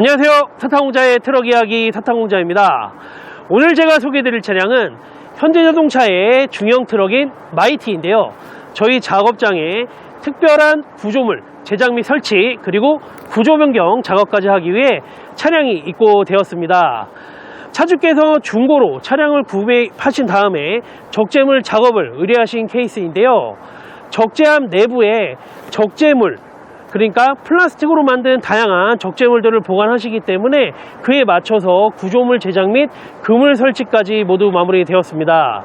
안녕하세요. 사탕공자의 트럭 이야기 사탕공자입니다. 오늘 제가 소개해드릴 차량은 현대자동차의 중형 트럭인 마이티인데요. 저희 작업장에 특별한 구조물 제작 및 설치 그리고 구조 변경 작업까지 하기 위해 차량이 입고 되었습니다. 차주께서 중고로 차량을 구매하신 다음에 적재물 작업을 의뢰하신 케이스인데요. 적재함 내부에 적재물 그러니까 플라스틱으로 만든 다양한 적재물들을 보관하시기 때문에 그에 맞춰서 구조물 제작 및 그물 설치까지 모두 마무리되었습니다.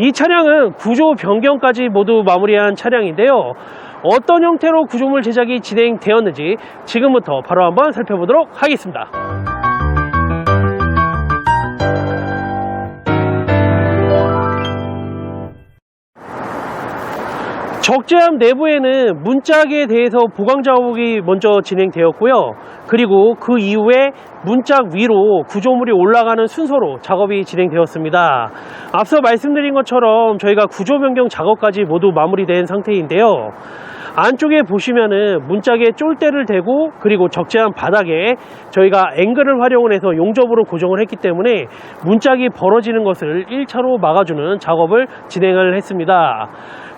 이 차량은 구조 변경까지 모두 마무리한 차량인데요. 어떤 형태로 구조물 제작이 진행되었는지 지금부터 바로 한번 살펴보도록 하겠습니다. 적재함 내부에는 문짝에 대해서 보강 작업이 먼저 진행되었고요. 그리고 그 이후에 문짝 위로 구조물이 올라가는 순서로 작업이 진행되었습니다. 앞서 말씀드린 것처럼 저희가 구조 변경 작업까지 모두 마무리된 상태인데요. 안쪽에 보시면은 문짝에 쫄대를 대고 그리고 적재한 바닥에 저희가 앵글을 활용을 해서 용접으로 고정을 했기 때문에 문짝이 벌어지는 것을 1차로 막아주는 작업을 진행을 했습니다.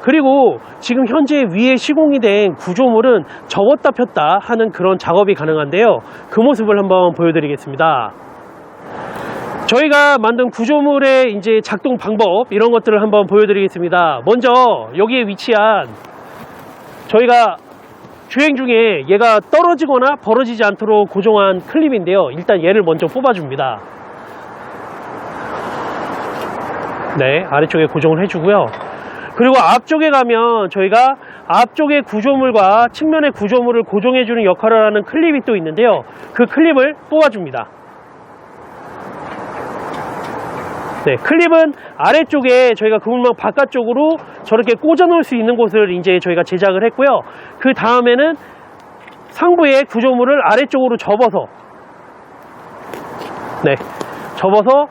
그리고 지금 현재 위에 시공이 된 구조물은 접었다 폈다 하는 그런 작업이 가능한데요. 그 모습을 한번 보여드리겠습니다. 저희가 만든 구조물의 이제 작동 방법 이런 것들을 한번 보여드리겠습니다. 먼저 여기에 위치한 저희가 주행 중에 얘가 떨어지거나 벌어지지 않도록 고정한 클립인데요. 일단 얘를 먼저 뽑아줍니다. 네, 아래쪽에 고정을 해주고요. 그리고 앞쪽에 가면 저희가 앞쪽의 구조물과 측면의 구조물을 고정해주는 역할을 하는 클립이 또 있는데요. 그 클립을 뽑아줍니다. 네, 클립은 아래쪽에 저희가 그물망 바깥쪽으로 저렇게 꽂아 놓을 수 있는 곳을 이제 저희가 제작을 했고요. 그 다음에는 상부의 구조물을 아래쪽으로 접어서 네, 접어서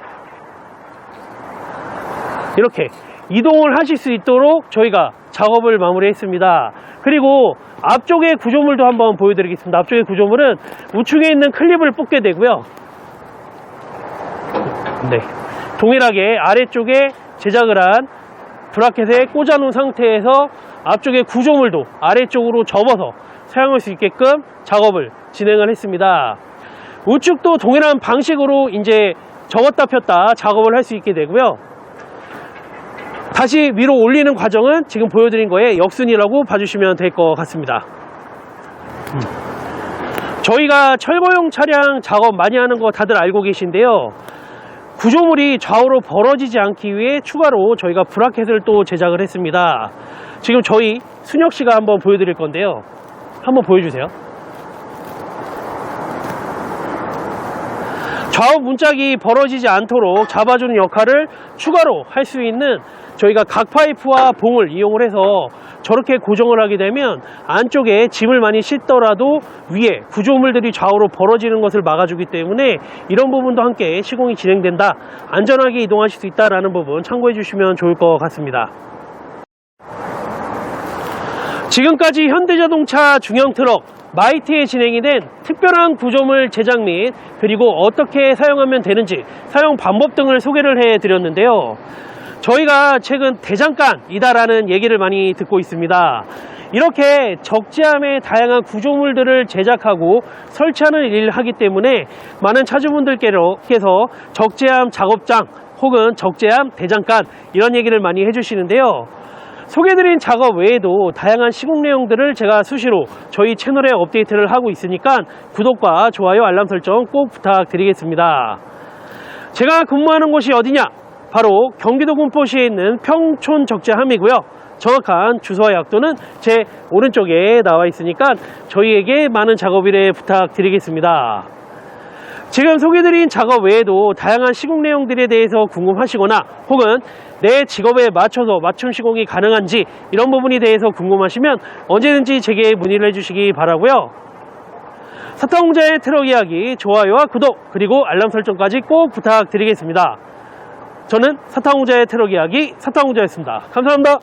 이렇게 이동을 하실 수 있도록 저희가 작업을 마무리했습니다. 그리고 앞쪽의 구조물도 한번 보여드리겠습니다. 앞쪽의 구조물은 우측에 있는 클립을 뽑게 되고요. 네. 동일하게 아래쪽에 제작을 한 브라켓에 꽂아놓은 상태에서 앞쪽의 구조물도 아래쪽으로 접어서 사용할 수 있게끔 작업을 진행을 했습니다. 우측도 동일한 방식으로 이제 접었다 폈다 작업을 할 수 있게 되고요. 다시 위로 올리는 과정은 지금 보여드린 거에 역순이라고 봐주시면 될 것 같습니다. 음. 저희가 철거용 차량 작업 많이 하는 거 다들 알고 계신데요. 구조물이 좌우로 벌어지지 않기 위해 추가로 저희가 브라켓을 또 제작을 했습니다. 지금 저희 순혁 씨가 한번 보여드릴 건데요. 한번 보여주세요. 좌우 문짝이 벌어지지 않도록 잡아주는 역할을 추가로 할 수 있는 저희가 각 파이프와 봉을 이용을 해서 저렇게 고정을 하게 되면 안쪽에 짐을 많이 싣더라도 위에 구조물들이 좌우로 벌어지는 것을 막아주기 때문에 이런 부분도 함께 시공이 진행된다. 안전하게 이동하실 수 있다라는 부분 참고해 주시면 좋을 것 같습니다. 지금까지 현대자동차 중형 트럭 마이티에 진행이 된 특별한 구조물 제작 및 그리고 어떻게 사용하면 되는지 사용 방법 등을 소개를 해 드렸는데요 저희가 최근 대장간이다라는 얘기를 많이 듣고 있습니다. 이렇게 적재함의 다양한 구조물들을 제작하고 설치하는 일을 하기 때문에 많은 차주분들께서 적재함 작업장 혹은 적재함 대장간 이런 얘기를 많이 해주시는데요. 소개드린 작업 외에도 다양한 시공 내용들을 제가 수시로 저희 채널에 업데이트를 하고 있으니까 구독과 좋아요 알람 설정 꼭 부탁드리겠습니다. 제가 근무하는 곳이 어디냐? 바로 경기도 군포시에 있는 평촌 적재함이고요. 정확한 주소와 약도는 제 오른쪽에 나와 있으니까 저희에게 많은 작업 일에 부탁드리겠습니다. 지금 소개드린 작업 외에도 다양한 시공 내용들에 대해서 궁금하시거나 혹은 내 직업에 맞춰서 맞춤 시공이 가능한지 이런 부분에 대해서 궁금하시면 언제든지 제게 문의를 해주시기 바라고요. 사타공자의 트럭 이야기 좋아요와 구독 그리고 알람 설정까지 꼭 부탁드리겠습니다. 저는 사탕공자의 트럭 이야기 사탕공자였습니다. 감사합니다.